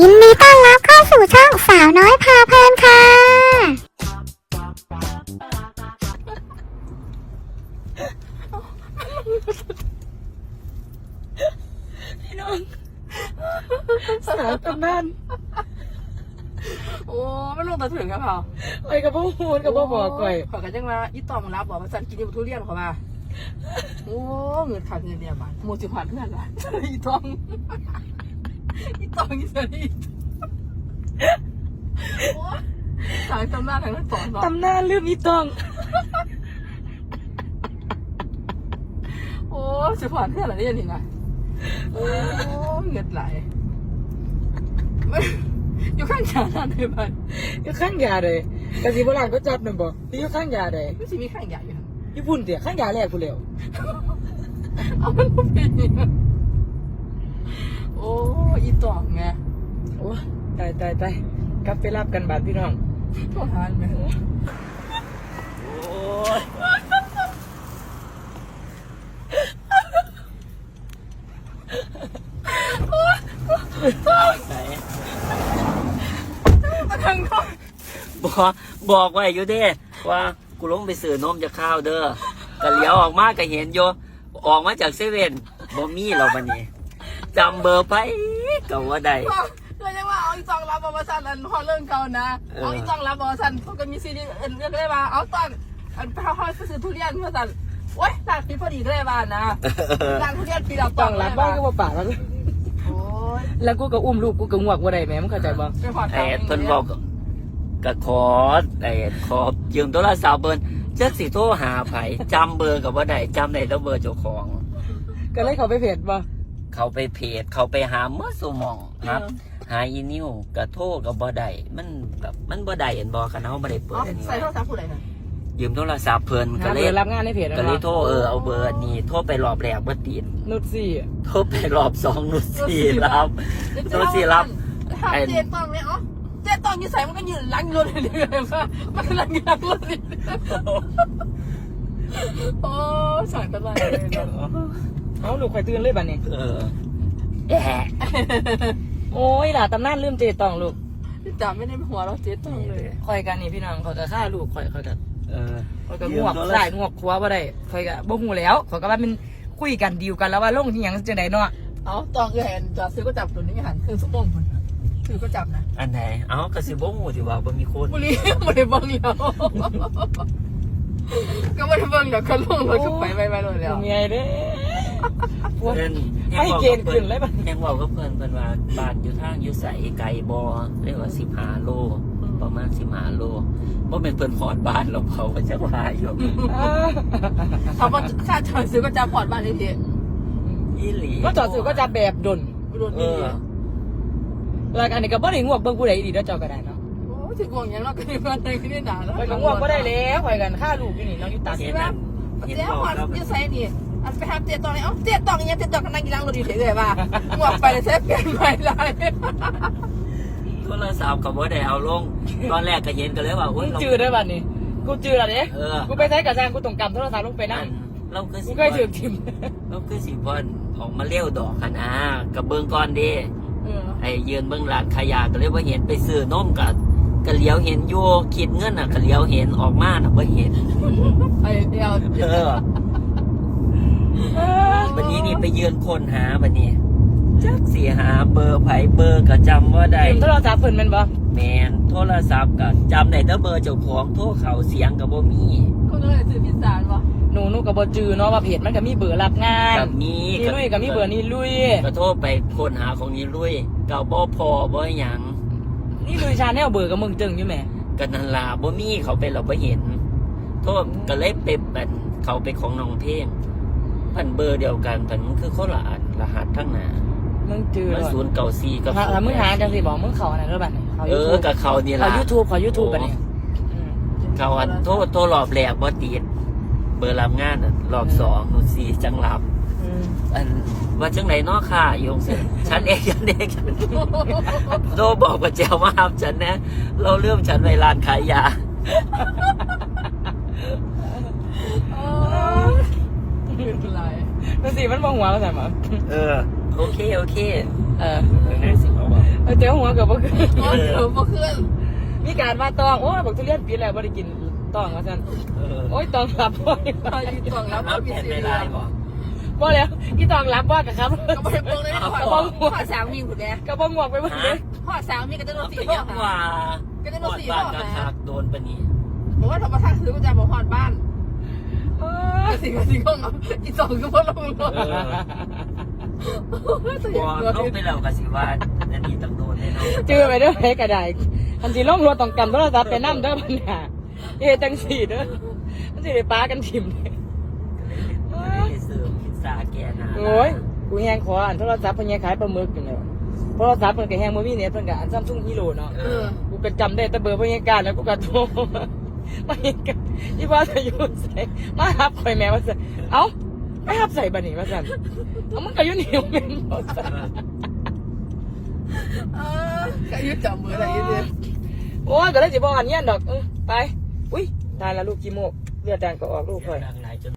ยินดีต้อนรับเข้าสู่ช่องสาวน้อยพาเพลินค่ะ พี่น้องสาวตำนานโอ้ไม่ลงตะถึงครับเปล่าไอ้กับพ่อพูดกับพ่อบอกก่อยขอกันจังว่าอีตอมรับบอกมาสั่นกินอยู่ทุเรียนเขามาโอ้เงินขาดเงินเดียวบาทหมูสิผ่านเพื่อนละอีตอง อีตองอีสันอีโอ้สายตำนานทั้งนั้นสอนบอกตำนานลืมอีตอง โอ้สิผ่านเพื่อนอะไรเนี่ยนี่นะโอ้เงินไหลอยู่ข้างฉากนั่นเลยบ้านอยู่ข้างยาเลยกะสิโบราณก็จับนั่นบอกที่อยู่ข้างยาเลยไม่ใช่มีข้างใหญ่อยู่ญี่ปุ่นเตี๋ยข้างยาแรกกูเร็วเอามันบ่เป็นอย่างนั้นโอ้อีตองไง โอ้ ตายตายตายกลับไปรับกันบาดพี่น้องโทษทานไหมโอ้ยมาทางท้องบอกบอกไว้อยู่เด้ว่ากูลงไปซื้อนมจะข้าวเด้อก็เลี้ยวออกมาก็เห็นอยู่ออกมาจากเซเว่นบ่มีเราบัดนี้จำเบอร์ไปก็ว่าได้ อาอีตองรับบอสันอันพอเรื่องเก่านะเออเอาอีตองรับบอสันเขาก็มีซีรีส์เอ็นเรียกได้ว่าเอาตอนอันไปเขาไปซื้อทุเรียนเพื่อสันโอ๊ยร้านปีพอดีก็ได้บ้านนะร้านทุเรียนปีเราตต้อองงเลรัยบบ้าบ้านก็บ่ปากแล้วโอ้ยแล้วกูก็อุ้มลูกกูก็งวกบ่ได้แม่มึงเข้าใจบ่ไปพอดไอ้เพิ่นบอกก็ขอไอ้ขอยืมโทรศัพท์เบิ่นจักสิโทรหาไผจำเบอร์ก็บ่ได้จำได้แต่เบอร์เจ้าของ ก็เลยเขาไปเพจบ่ เขาไปเพจเขาไปหาเมื่อสมองครับ หาอีนิวก็โทรก็บ่ได้มันแบบมันบ่ได้เห็นบ่คันเฮาบ่ได้เปิอ๋อดอันนี้ใส่โทรศัพท์ผู้ใดน่ะยืมโทรศัพท์เพิ่นหาก็เบเลอยร์รับงานในเพจก็เลยโทรเออเอาเบอร์นี้โทรไปรอบแรกบ่ติดนุชสี่โทรไปรอบสองนุชสี่รับ โทรสิรับ ถามเจ๊ตองเนี่ยอ๋อเจ๊ตองอยี่ใส่มันก็ยืนหลังรถเลยเลยว่ามันหลังหลังรถเลยโอ้สายตะไลเลยเนาะ เอ้าลูกข่อยตื่นเลยบัดนี้ เออแอะโอ้ยล่ะตำนานลืมเจตองลูกจำไม่ได้หัวเราะเจ๊ตองเลยข่อยกันนี่พี่น้องเขาจะฆ่าลูกข่อยเขาจะเออข่อยก็งวกใส่งวกคว้าบ่ได้ข่อยก็บ่ฮู้แล้วข่อยก็ว่ามันคุยกันดีลกันแล้วว่าลงที่หยังจังไดเนาะเอาตองเอ็นจอดซื้อก็จับตัวนี้หันครึ่งชั่วโมงคนซื้อก็จับนะอันไหนเอ้าก็สิบ่ฮู้สิว่าบ่มีคนบุรีไม่ได้บังแล้วก็ไม่ได้บังเดี๋ยวเขาลงรถก็ไปไปไปเลยแล้วเมียเด้ พวก เพิ่นให้เกณฑ์ขึ้นเลยบัดยังเว้ากับเพิ่นเพิ่นว่าบ้านอยู่ทางอยู่ไสไกลบ่เรียกว่า15โล ประมาณ15โลบ่แม่นเพิ่นฮอดบ้านหรอกเขาก็จะว่าอยู่เขาก็ค่าจอดซื้อก็จับพอร์ตบ้านนี่ทีอีหลีก็จอดสื่อก็จะแบบดนรถเอนี่อรายการนี้ก็บ่ได้งวกเบิ่งผู้ใดดีเด้อเจ้าก็ได้เนาะโอ้ถึงวงยังเราก็ได้มาในที่นี่ด่าแล้วข่อยก็งวกบ่ได้แล้วข่อยกันฆ่าลูกอยู่นี่น้องอยู่ตาเจ๊เสียว่าเจ๊ว่าจะใส่นี่ อันไปหาเจ๊ตองนี่เอ้าเจ๊ตองยังเจ๊ตองกันนั่งกินล้างรถอยู่เฉยๆว่าหมวกไปเลยเจ๊เปลี่ยนไปเลยโทรศัพท์ก็บ่ได้เอาลง ตอนแรกก็เห็นก็เลยว่าโอ้มึยงเราจื้อได้บัดนี้กูจื้อและเด้เออกูไปใช้กระแซงกูต้องกำโทรศัพท์ลงไปนั่งเราคือกูสิเคยถือทิมเราคือสิบอลออกมาเลี้ยวดอกกันนะกับเบิ้งก่อนเดิเออไอ้ยืนเบิ้งร้านขายยาก็เลยว่าเห็นไปซื้อนมกับก็เลี้ยวเห็นอยู่คิดเงินอะก็เลี้ยวเห็นออกมาน่ะว่าเห็นไอ้เดียวเออ วันนี้นี่ไปยืนคนหาบันนี้จักสีหาเบอร์ไผเบอร์ก็จำว่าได้ยืมโทรศัพท์เพิ่นแม่นบ่แมนโทรศัพท์ก็จำได้แต่เบอร์เจ้าของโทรเขาเสียงกับบ่มีคุณต้องเลยซื้อพิซซ่าป่ะหนูหนูก็บ่จื้อเนาะว่าเพจมันก็มีเบอร์รับงานกับมีนี่ลุยก็มีเบอร์นี่ลุยก็โทรไปคนหาของนี้ลุยก็บ่พอบ่หยังนี่ลุยชาแนลเบอร์กับมึงจึงอยู่แหมก็นันลาบ่มีเขาไปเราบ่เห็น โทษก็เลยไปเป็นเขาไปของน้องเพลง พันเบอร์เดียวกันพันมันคือคนละอันรหัสทั้งหน้ามึงจื้อมันเลยศูนย์เก่าสี่กับถ้าถ้ามึงหาจังสิบอกมึงเขาอันไหนแล้วบัดนี้เขาเออ YouTube กับเขานี่เขาล่ะ YouTube เขา YouTube บัดนี้อืมเขาอันโทษโทษรอบแรกบ่ติดเบอร์รับงานน่ะรอบสองหนูสี่จังหลับอืมอันว่าจังไหนเนอค่ะโยงเสร็จฉันเองฉันเองฉันโทรบอกกับเจ้ามาห้ามฉันนะ เราเริ่มฉันไปร้านขายยา เป็นไรนั่นสิมันบ่หัวก็ใส่มาเออ โอเค โอเค เออเออนั่นสิเขาบอกเออเตี๋ยวหัวกับบ่คือโอ้ยเดี๋ยวบ่ขึ้นมีการว่าตอง โอ้ยบอกทุเรียนปีแล้วบ่ได้กินตองว่าซั่นเออโอ้ยตองรับบ่ตอนอยู่ตองรับเอาบ่เปกินลี่ยนสีเวเหลืลาองบอกบ่แล้วอีตองรับบ่กะครับก็บ่ได้เบิ่งเลยนะพ่อพ่อสาวมีผู้ใดก็บ่งวกไปเบิ่งเด้พ่อสาวมีก็จะโดเอานไปสีพ่อยังหาว่าก็จะโดหอนดสีบ้าพ่นอกับหาคักโดนปะนี่ผมว่าโทรมาทักซื้อก็จะบอกหอดบ้าน เออก็สิก็สิก็เอาอีสองก็บ่ลงรถเออพอเข้าไปแล้วกับสิว่าอันนี้ต้องโดนแน่นอนจื้อไปเด้อไผก็ได้อันสิล่องรถต้องกำโทรศัพท์ไปนำเด้อบัดน่ะเอจังซี่เด้อมันสิได้ปากันทิ่มเลยเสริมพิซซ่าแกนาโอ้ยกูแฮงขออันโทรศัพท์เพิ่นยังขายปลาหมึกอยู่แล้วโทรศัพท์เพิ่นก็แฮงบ่มีเน็ตเพิ่นก็อัน Samsung Hero เนาะกูก็จำได้แต่เบอร์เพิ่นยังการแล้วกูก็โทร มาเห็นกันอีว่าจะอยู่ใส่มาหับข่อยแม่ว่าซั่นเอ้าไปหับใส่บัดนี้ว่าซั่นเอ้ามึงก็อยู่นี่แม่นบ่ซั่นเออก็อายุจำมืออะไรอยู่เนี่ยโอ้ยก็เลยสิบ่อันเนี้ยดอกเออไป อุ้ยตายแล้วลูกกี่โมกเลือดแดงก็ออกลูกข่อย ดังหลายจน